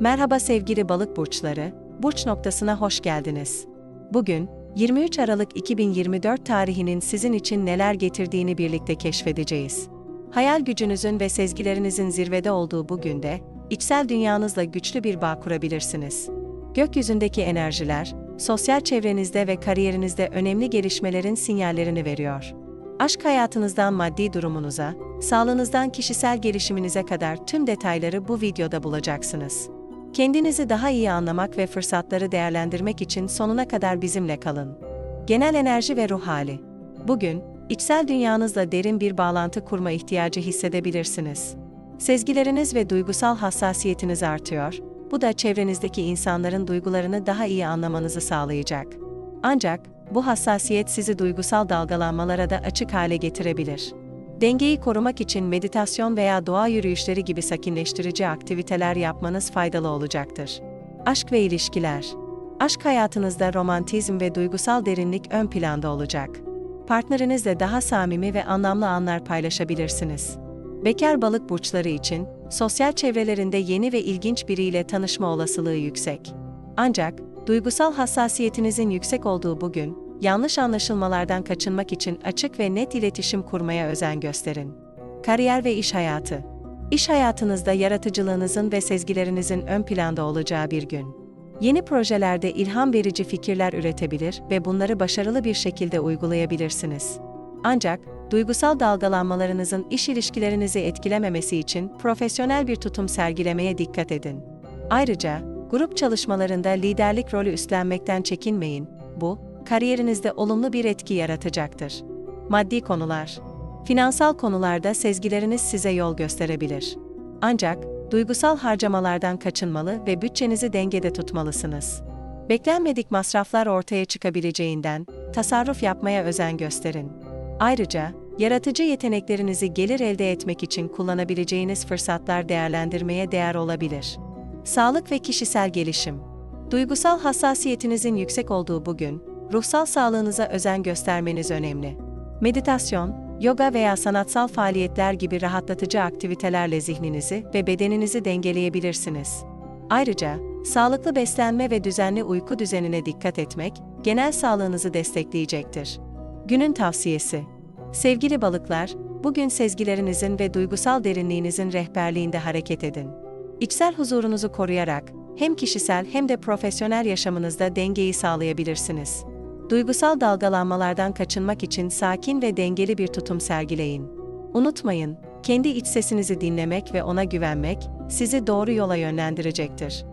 Merhaba sevgili balık burçları, burç noktasına hoş geldiniz. Bugün, 23 Aralık 2024 tarihinin sizin için neler getirdiğini birlikte keşfedeceğiz. Hayal gücünüzün ve sezgilerinizin zirvede olduğu bu günde, içsel dünyanızla güçlü bir bağ kurabilirsiniz. Gökyüzündeki enerjiler, sosyal çevrenizde ve kariyerinizde önemli gelişmelerin sinyallerini veriyor. Aşk hayatınızdan maddi durumunuza, sağlığınızdan kişisel gelişiminize kadar tüm detayları bu videoda bulacaksınız. Kendinizi daha iyi anlamak ve fırsatları değerlendirmek için sonuna kadar bizimle kalın. Genel enerji ve ruh hali. Bugün, içsel dünyanızla derin bir bağlantı kurma ihtiyacı hissedebilirsiniz. Sezgileriniz ve duygusal hassasiyetiniz artıyor, bu da çevrenizdeki insanların duygularını daha iyi anlamanızı sağlayacak. Ancak, bu hassasiyet sizi duygusal dalgalanmalara da açık hale getirebilir. Dengeyi korumak için meditasyon veya doğa yürüyüşleri gibi sakinleştirici aktiviteler yapmanız faydalı olacaktır. Aşk ve ilişkiler. Aşk hayatınızda romantizm ve duygusal derinlik ön planda olacak. Partnerinizle daha samimi ve anlamlı anlar paylaşabilirsiniz. Bekar balık burçları için sosyal çevrelerinde yeni ve ilginç biriyle tanışma olasılığı yüksek. Ancak duygusal hassasiyetinizin yüksek olduğu bugün, yanlış anlaşılmalardan kaçınmak için açık ve net iletişim kurmaya özen gösterin. Kariyer ve iş hayatı. İş hayatınızda yaratıcılığınızın ve sezgilerinizin ön planda olacağı bir gün. Yeni projelerde ilham verici fikirler üretebilir ve bunları başarılı bir şekilde uygulayabilirsiniz. Ancak duygusal dalgalanmalarınızın iş ilişkilerinizi etkilememesi için profesyonel bir tutum sergilemeye dikkat edin. Ayrıca grup çalışmalarında liderlik rolü üstlenmekten çekinmeyin. Bu kariyerinizde olumlu bir etki yaratacaktır. Maddi konular. Finansal konularda sezgileriniz size yol gösterebilir. Ancak duygusal harcamalardan kaçınmalı ve bütçenizi dengede tutmalısınız. Beklenmedik masraflar ortaya çıkabileceğinden tasarruf yapmaya özen gösterin. Ayrıca yaratıcı yeteneklerinizi gelir elde etmek için kullanabileceğiniz fırsatlar değerlendirmeye değer olabilir. Sağlık ve kişisel gelişim. Duygusal hassasiyetinizin yüksek olduğu bugün, ruhsal sağlığınıza özen göstermeniz önemli. Meditasyon, yoga veya sanatsal faaliyetler gibi rahatlatıcı aktivitelerle zihninizi ve bedeninizi dengeleyebilirsiniz. Ayrıca, sağlıklı beslenme ve düzenli uyku düzenine dikkat etmek, genel sağlığınızı destekleyecektir. Günün tavsiyesi. Sevgili balıklar, bugün sezgilerinizin ve duygusal derinliğinizin rehberliğinde hareket edin. İçsel huzurunuzu koruyarak, hem kişisel hem de profesyonel yaşamınızda dengeyi sağlayabilirsiniz. Duygusal dalgalanmalardan kaçınmak için sakin ve dengeli bir tutum sergileyin. Unutmayın, kendi iç sesinizi dinlemek ve ona güvenmek sizi doğru yola yönlendirecektir.